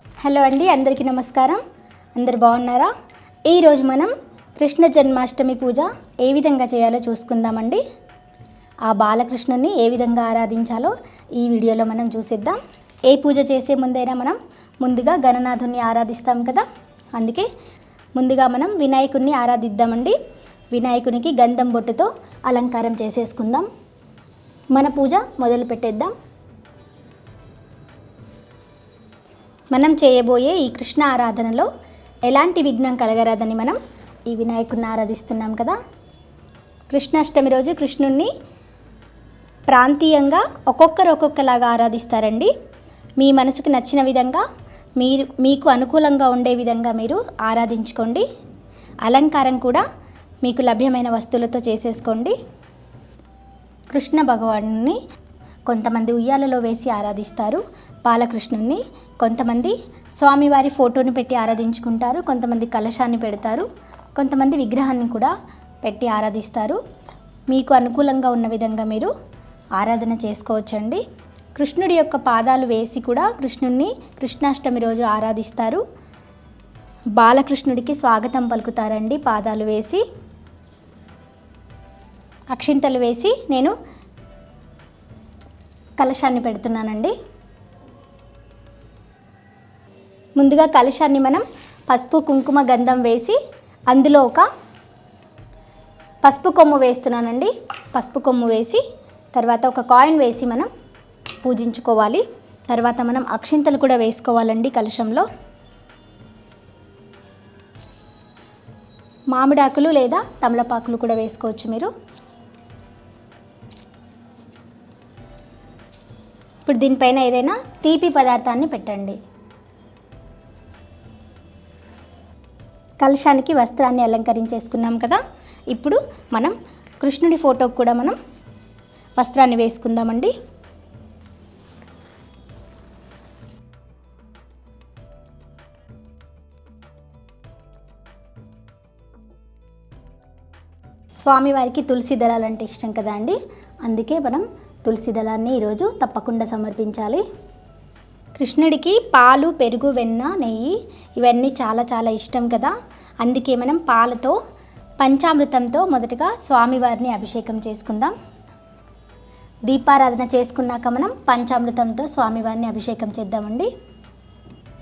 Hello అండి అందరికీ నమస్కారం. అందరు బాగున్నారా? ఈరోజు మనం కృష్ణ జన్మాష్టమి పూజ ఏ విధంగా చేయాలో చూసుకుందామండి. ఆ బాలకృష్ణుని ఏ విధంగా ఆరాధించాలో ఈ వీడియోలో మనం చూసేద్దాం. ఏ పూజ చేసే ముందైనా మనం ముందుగా గణనాథుని ఆరాధిస్తాం కదా? అందుకే ముందుగా మనం వినాయకుడిని ఆరాధిద్దామండి. వినాయకునికి గంధం బొట్టుతో అలంకారం చేసేసుకుందాం. మన పూజ మొదలు పెట్టేద్దాం మనం చేయబోయే ఈ కృష్ణ ఆరాధనలో ఎలాంటి విఘ్నం కలగరాదని మనం ఈ వినాయకుడిని ఆరాధిస్తున్నాం కదా. కృష్ణాష్టమి రోజు కృష్ణుణ్ణి ప్రాంతీయంగా ఒక్కొక్కరు ఒక్కొక్కలాగా ఆరాధిస్తారండి. మీ మనసుకు నచ్చిన విధంగా మీరు మీకు అనుకూలంగా ఉండే విధంగా మీరు ఆరాధించుకోండి. అలంకారం కూడా మీకు లభ్యమైన వస్తువులతో చేసేసుకోండి. కృష్ణ భగవానుని కొంతమంది ఉయ్యాలలో వేసి ఆరాధిస్తారు. బాలకృష్ణుణ్ణి కొంతమంది స్వామివారి ఫోటోని పెట్టి ఆరాధించుకుంటారు కొంతమంది కలశాన్ని పెడతారు కొంతమంది విగ్రహాన్ని కూడా పెట్టి ఆరాధిస్తారు. మీకు అనుకూలంగా ఉన్న విధంగా మీరు ఆరాధన చేసుకోవచ్చండి. కృష్ణుడి యొక్క పాదాలు వేసి కూడా కృష్ణుణ్ణి కృష్ణాష్టమి రోజు ఆరాధిస్తారు. బాలకృష్ణుడికి స్వాగతం పలుకుతారండి పాదాలు వేసి. అక్షింతలు వేసి నేను కలశాన్ని పెడుతున్నానండి. ముందుగా కలశాన్ని మనం పసుపు కుంకుమ గంధం వేసి అందులో ఒక పసుపు కొమ్ము వేస్తున్నానండి. పసుపు కొమ్ము వేసి తర్వాత ఒక కాయిన్ వేసి మనం పూజించుకోవాలి. తర్వాత మనం అక్షింతలు కూడా వేసుకోవాలండి కలశంలో మామిడాకులు లేదా తమలపాకులు కూడా వేసుకోవచ్చు మీరు. ఇప్పుడు దీనిపైన ఏదైనా తీపి పదార్థాన్ని పెట్టండి. కలశానికి వస్త్రాన్ని అలంకరించేసుకున్నాం కదా. ఇప్పుడు మనం కృష్ణుడి ఫోటోకు కూడా మనం వస్త్రాన్ని వేసుకుందామండి. స్వామివారికి తులసి దళాలు అంటే ఇష్టం కదా అండి. అందుకే మనం తులసి దళాన్ని ఈరోజు తప్పకుండా సమర్పించాలి. కృష్ణుడికి పాలు పెరుగు వెన్న నెయ్యి ఇవన్నీ చాలా చాలా ఇష్టం కదా. అందుకే మనం పాలతో పంచామృతంతో మొదటగా స్వామివారిని అభిషేకం చేసుకుందాం. దీపారాధన చేసుకున్నాక మనం పంచామృతంతో స్వామివారిని అభిషేకం చేద్దామండి.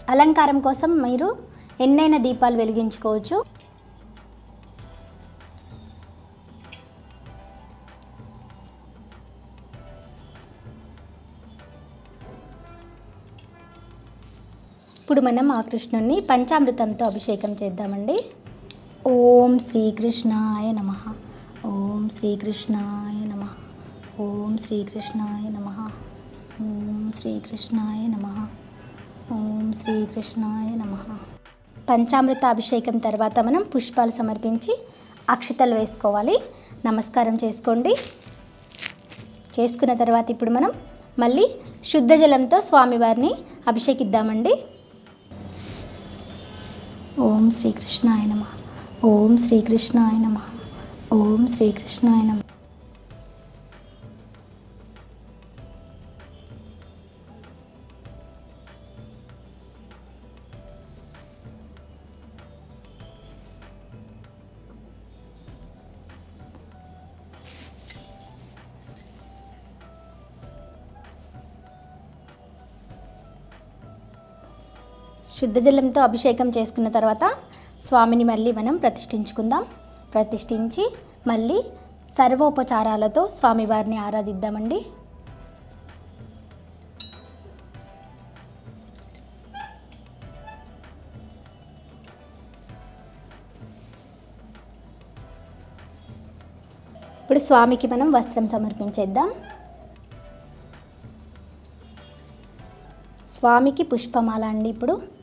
అలంకారం కోసం మీరు ఎన్నైనా దీపాలు వెలిగించుకోవచ్చు. ఇప్పుడు మనం ఆ కృష్ణుణ్ణి పంచామృతంతో అభిషేకం చేద్దామండి. ఓం శ్రీకృష్ణాయ నమ. ఓం శ్రీకృష్ణాయ నమ. ఓం శ్రీకృష్ణాయ నమ. ఓం శ్రీకృష్ణాయ నమ. ఓం శ్రీకృష్ణాయ నమ. పంచామృత అభిషేకం తర్వాత మనం పుష్పాలు సమర్పించి అక్షతలు వేసుకోవాలి. నమస్కారం చేసుకోండి. చేసుకున్న తర్వాత ఇప్పుడు మనం మళ్ళీ శుద్ధ జలంతో స్వామివారిని అభిషేకిద్దామండి. ఓం శ్రీకృష్ణ నమ. ఓం శ్రీకృష్ణ నమ. ఓం శ్రీకృష్ణ నమ. శుద్ధ జలంతో అభిషేకం చేసుకున్న తర్వాత స్వామిని మళ్ళీ మనం ప్రతిష్ఠించుకుందాం. ప్రతిష్ఠించి మళ్ళీ సర్వోపచారాలతో స్వామివారిని ఆరాధిద్దామండి. ఇప్పుడు స్వామికి మనం వస్త్రం సమర్పించేద్దాం. స్వామికి పుష్పమాల అండి ఇప్పుడు.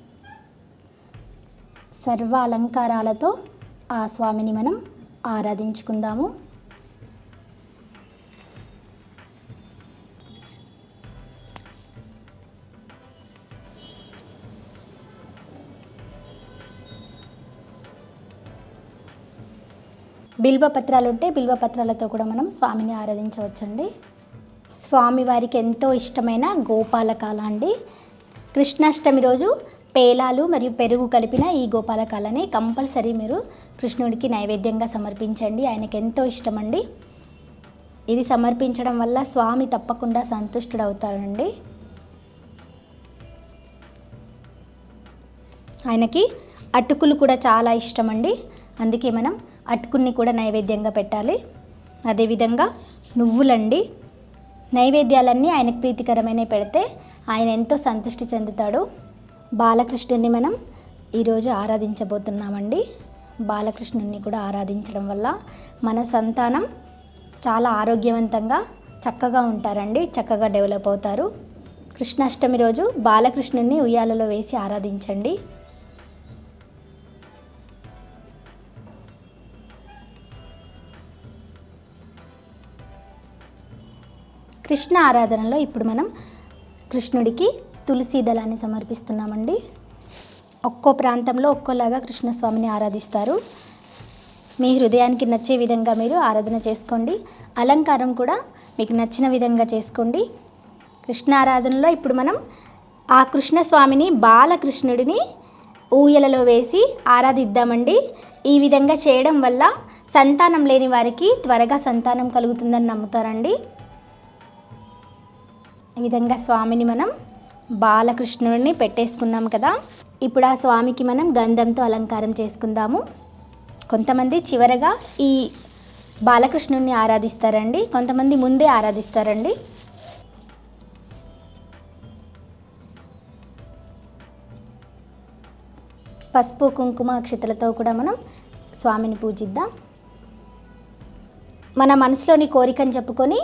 సర్వ అలంకారాలతో ఆ స్వామిని మనం ఆరాధించుకుందాము. బిల్వపత్రాలు ఉంటే బిల్వపత్రాలతో కూడా మనం స్వామిని ఆరాధించవచ్చండి. స్వామివారికి ఎంతో ఇష్టమైన గోపాలకాల అండి. కృష్ణాష్టమి రోజు పేలాలు మరియు పెరుగు కలిపిన ఈ గోపాలకాలని కంపల్సరీ మీరు కృష్ణుడికి నైవేద్యంగా సమర్పించండి. ఆయనకి ఎంతో ఇష్టమండి. ఇది సమర్పించడం వల్ల స్వామి తప్పకుండా సంతుష్టుడవుతారండి. ఆయనకి అటుకులు కూడా చాలా ఇష్టమండి. అందుకే మనం అటుకుల్ని కూడా నైవేద్యంగా పెట్టాలి. అదేవిధంగా నువ్వులండి. నైవేద్యాలన్నీ ఆయనకు ప్రీతికరమైన పెడితే ఆయన ఎంతో సంతృష్టి చెందుతాడు. బాలకృష్ణుని మనం ఈరోజు ఆరాధించబోతున్నామండి. బాలకృష్ణుని కూడా ఆరాధించడం వల్ల మన సంతానం చాలా ఆరోగ్యవంతంగా చక్కగా ఉంటారండి చక్కగా డెవలప్ అవుతారు. కృష్ణాష్టమి రోజు బాలకృష్ణుని ఉయ్యాలలో వేసి ఆరాధించండి. కృష్ణ ఆరాధనలో ఇప్పుడు మనం కృష్ణుడికి తులసి దళాన్ని సమర్పిస్తున్నామండి. ఒక్కో ప్రాంతంలో ఒక్కోలాగా కృష్ణస్వామిని ఆరాధిస్తారు. మీ హృదయానికి నచ్చే విధంగా మీరు ఆరాధన చేసుకోండి. అలంకారం కూడా మీకు నచ్చిన విధంగా చేసుకోండి. కృష్ణ ఆరాధనలో ఇప్పుడు మనం ఆ కృష్ణస్వామిని బాలకృష్ణుడిని ఊయలలో వేసి ఆరాధిద్దామండి. ఈ విధంగా చేయడం వల్ల సంతానం లేని వారికి త్వరగా సంతానం కలుగుతుందని నమ్ముతారండి. ఈ విధంగా స్వామిని మనం బాలకృష్ణుడిని పెట్టేసుకున్నాం కదా. ఇప్పుడు ఆ స్వామికి మనం గంధంతో అలంకారం చేసుకుందాము. కొంతమంది చివరగా ఈ బాలకృష్ణుడిని ఆరాధిస్తారండి. కొంతమంది ముందే ఆరాధిస్తారండి. పసుపు కుంకుమ అక్షతలతో కూడా మనం స్వామిని పూజిద్దాం. మన మనసులోని కోరికను చెప్పుకొని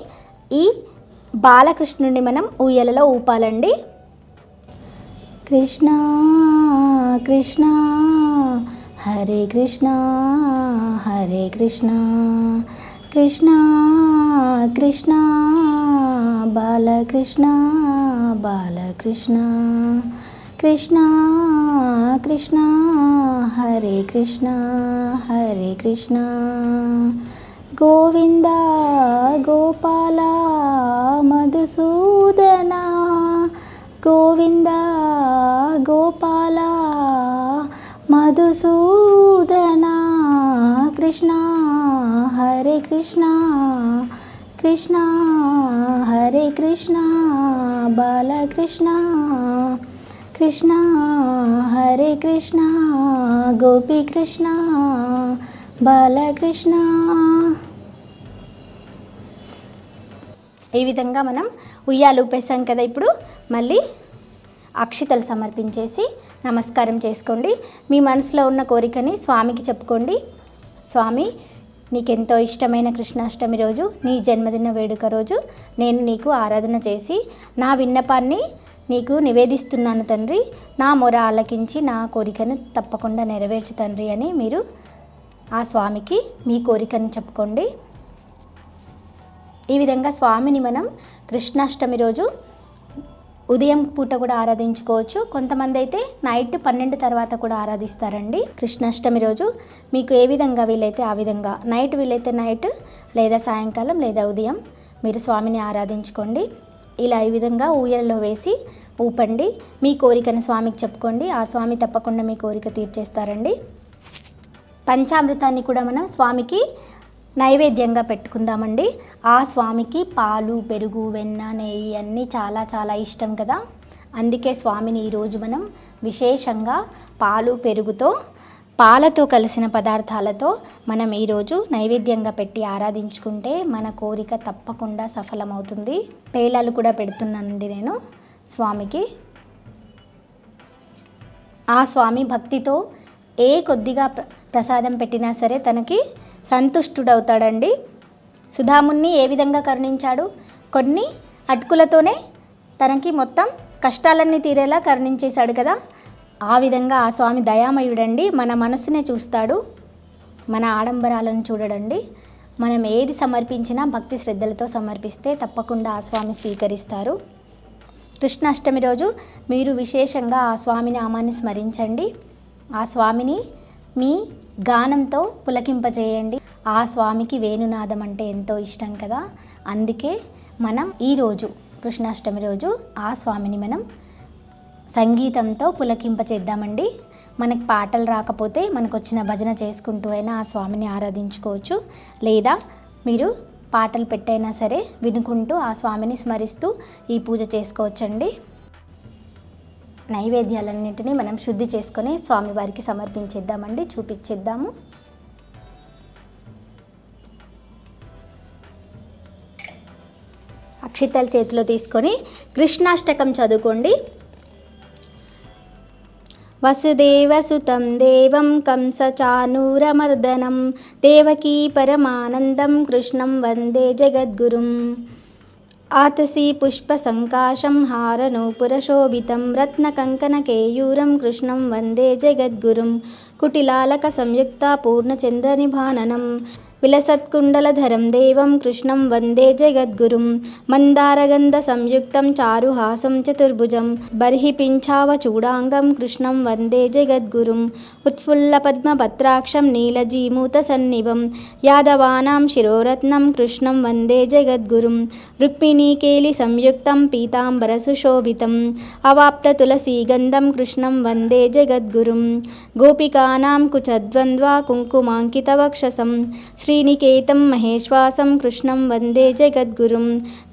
ఈ బాలకృష్ణుడిని మనం ఊయలలో ఊపాలండి. కృష్ణ కృష్ణ హరే కృష్ణ హరే కృష్ణ కృష్ణ కృష్ణ బాలకృష్ణ బాలకృష్ణ కృష్ణ కృష్ణ హరే కృష్ణ హరే కృష్ణ. గోవింద గోపాల మధుసూదన గోవిందా మధుసూదన కృష్ణ హరే కృష్ణ కృష్ణ హరే కృష్ణ బాలకృష్ణ కృష్ణ హరే కృష్ణ గోపీకృష్ణ బాలకృష్ణ. ఈ విధంగా మనం ఉయ్యాలు ఊపేసాం కదా ఇప్పుడు. మళ్ళీ అక్షితలు సమర్పించేసి నమస్కారం చేసుకోండి. మీ మనసులో ఉన్న కోరికని స్వామికి చెప్పుకోండి. స్వామి నీకెంతో ఇష్టమైన కృష్ణాష్టమి రోజు నీ జన్మదిన వేడుక రోజు నేను నీకు ఆరాధన చేసి నా విన్నపాన్ని నీకు నివేదిస్తున్నాను తండ్రి. నా మొర ఆలకించి నా కోరికను తప్పకుండా నెరవేర్చు తండ్రి అని మీరు ఆ స్వామికి మీ కోరికను చెప్పుకోండి. ఈ విధంగా స్వామిని మనం కృష్ణాష్టమి రోజు ఉదయం పూట కూడా ఆరాధించుకోవచ్చు. కొంతమంది అయితే నైట్ పన్నెండు తర్వాత కూడా ఆరాధిస్తారండి. కృష్ణాష్టమి రోజు మీకు ఏ విధంగా వీలైతే ఆ విధంగా నైట్ వీలైతే నైట్ లేదా సాయంకాలం లేదా ఉదయం మీరు స్వామిని ఆరాధించుకోండి. ఇలా ఈ విధంగా ఊయలలో వేసి ఊపండి. మీ కోరికను స్వామికి చెప్పుకోండి. ఆ స్వామి తప్పకుండా మీ కోరిక తీర్చేస్తారండి. పంచామృతాన్ని కూడా మనం స్వామికి నైవేద్యంగా పెట్టుకుందామండి. ఆ స్వామికి పాలు పెరుగు వెన్న నెయ్యి అన్నీ చాలా చాలా ఇష్టం కదా. అందుకే స్వామిని ఈరోజు మనం విశేషంగా పాలు పెరుగుతో పాలతో కలిసిన పదార్థాలతో మనం ఈరోజు నైవేద్యంగా పెట్టి ఆరాధించుకుంటే మన కోరిక తప్పకుండా సఫలమవుతుంది. పేలాలు కూడా పెడుతున్నానండి నేను స్వామికి. ఆ స్వామి భక్తితో ఏ కొద్దిగా ప్ర- ప్రసాదం పెట్టినా సరే తనకి సంతుష్టుడవుతాడండి. సుధాముణ్ణి ఏ విధంగా కరుణించాడు? కొన్ని అటుకులతోనే తనకి మొత్తం కష్టాలన్నీ తీరేలా కరుణించేశాడు కదా. ఆ విధంగా ఆ స్వామి దయామయుడండి మన మనసునే చూస్తాడు. మన ఆడంబరాలను చూడడండి. మనం ఏది సమర్పించినా భక్తి శ్రద్ధలతో సమర్పిస్తే తప్పకుండా ఆ స్వామి స్వీకరిస్తారు. కృష్ణాష్టమి రోజు మీరు విశేషంగా ఆ స్వామి నామాన్ని స్మరించండి. ఆ స్వామిని మీ గానంతో పులకింపజేయండి. ఆ స్వామికి వేణునాదం అంటే ఎంతో ఇష్టం కదా. అందుకే మనం ఈరోజు కృష్ణాష్టమి రోజు ఆ స్వామిని మనం సంగీతంతో పులకింపచేద్దామండి. మనకు పాటలు రాకపోతే మనకు వచ్చిన భజన చేసుకుంటూ అయినా ఆ స్వామిని ఆరాధించుకోవచ్చు. లేదా మీరు పాటలు పెట్టైనా సరే వినుకుంటూ ఆ స్వామిని స్మరిస్తూ ఈ పూజ చేసుకోవచ్చండి. నైవేద్యాలన్నింటినీ మనం శుద్ధి చేసుకొని స్వామివారికి సమర్పించేద్దామండి. చూపించేద్దాము అక్షితలు చేతిలో తీసుకొని కృష్ణాష్టకం చదువుకోండి. వసుదేవసుతం దేవం కంసచానూరమర్దనం దేవకీ పరమానందం కృష్ణం వందే జగద్గురుం. ఆతసి పుష్పసంకాశం హారనూపురశోభితం రత్నకంకణకేయూరం కృష్ణం వందే జగద్గురుం కుటిలాలక సంయుక్త పూర్ణచంద్రనిభాననం విలసత్కుండలధరం దేవం కృష్ణం వందే జగద్గురుం మందారగంధ సంయుక్తం చారుహాసం చతుర్భుజం బర్హి పింఛావచూడాంగం కృష్ణం వందే జగద్గురుం ఉత్ఫుల్ల పద్మపత్రాక్షం నీలజీమూత సన్నిభం యాదవానాం శిరోరత్నం కృష్ణం వందే జగద్గురుం రుక్మిణీకేలి సంయుక్తం పీతాంబరసుశోభితం అవాప్తతులసీగంధం కృష్ణం వందే జగద్గురుం గోపికానాం కుచద్వంద్వా కుంకుమాంకితవక్షసం శ్రీనికేతం మహేశ్వాసం కృష్ణం వందే జగద్గురుం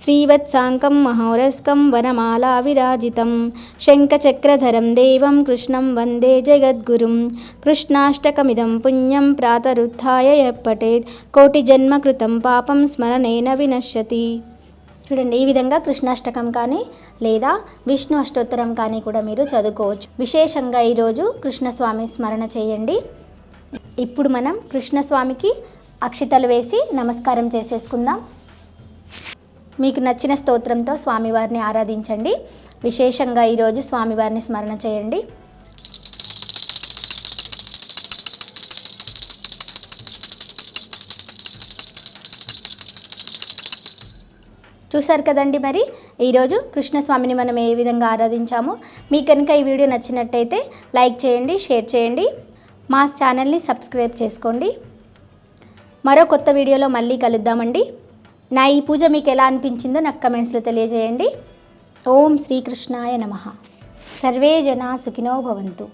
శ్రీవత్సాంకం మహోరస్కం వనమాలా విరాజితం శంఖచక్రధరం దేవం కృష్ణం వందే జగద్గురుం కృష్ణాష్టకమిదం పుణ్యం ప్రాతరుత్థాయ ఎప్పటేత్ కోటి జన్మకృతం పాపం స్మరణేన వినశ్యతి చూడండి ఈ విధంగా కృష్ణాష్టకం కానీ లేదా విష్ణు అష్టోత్తరం కానీ కూడా మీరు చదువుకోవచ్చు. విశేషంగా ఈరోజు కృష్ణస్వామి స్మరణ చేయండి. ఇప్పుడు మనం కృష్ణస్వామికి అక్షితలు వేసి నమస్కారం చేసేసుకుందాం. మీకు నచ్చిన స్తోత్రంతో స్వామివారిని ఆరాధించండి. విశేషంగా ఈరోజు స్వామివారిని స్మరణ చేయండి. చూసారు కదండి మరి? ఈరోజు కృష్ణస్వామిని మనం ఏ విధంగా ఆరాధించామో? మీకు కనుక ఈ వీడియో నచ్చినట్టయితే లైక్ చేయండి షేర్ చేయండి. మా ఛానల్ని సబ్స్క్రైబ్ చేసుకోండి. మరో కొత్త వీడియోలో మళ్ళీ కలుద్దామండి. నా ఈ పూజ మీకు ఎలా అనిపించిందో నాకు కమెంట్స్లో తెలియజేయండి. ఓం శ్రీకృష్ణాయ నమ. సర్వే జనా సుఖినో భవంతు.